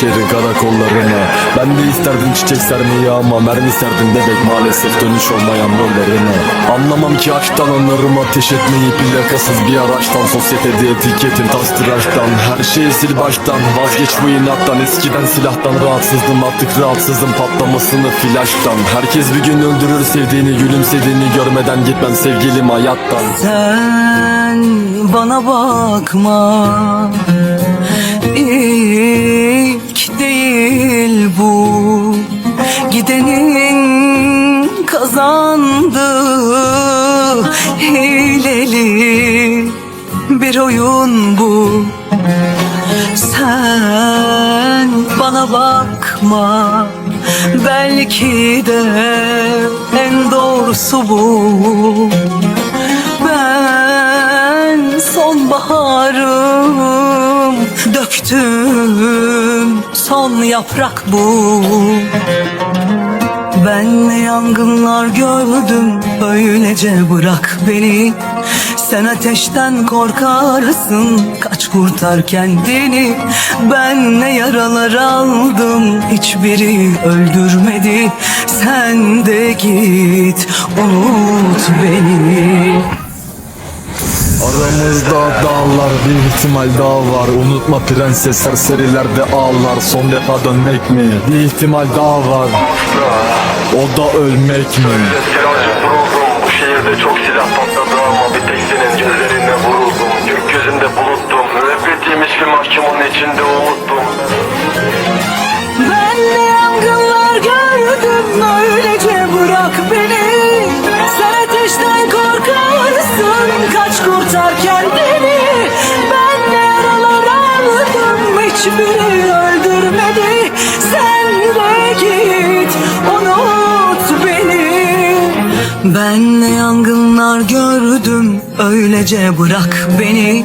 şehrin karakollarına. Ben de isterdim çiçek sermeyi ama mermi serdim bebek Maalesef dönüş olmayan yollarına Anlamam ki aşktan anlarım ateş etmeyi Plakasız bir araçtan sosyetede etiketin tas tıraştan Her şeyi sil baştan vazgeç bu inattan. Eskiden silahtan rahatsızdım artık rahatsızım patlamasını flaştan. Herkes bir gün öldürür sevdiğini gülümsediğini görmeden gitmem sevgilim hayattan. Sen bana bakma bir oyun bu. Sen bana bakma Belki de en doğrusu bu. Ben sonbaharım Döktüm son yaprak bu. Ben yangınlar gördüm Öylece bırak beni Sen ateşten korkarsın Kaç kurtar kendini. Ben ne yaralar aldım Hiçbiri öldürmedi. Sen de git Unut beni. Aramızda dağlar bir ihtimal daha var. Unutma prenses serserilerde ağlar. Son defa dönmek mi? Bir ihtimal daha var. O da ölmek mi? Bu şehirde çok silah patladı kendini Ben yaralar aldım Hiçbiri öldürmedi. Sen de git Unut beni. Ben ne yangınlar gördüm Öylece bırak beni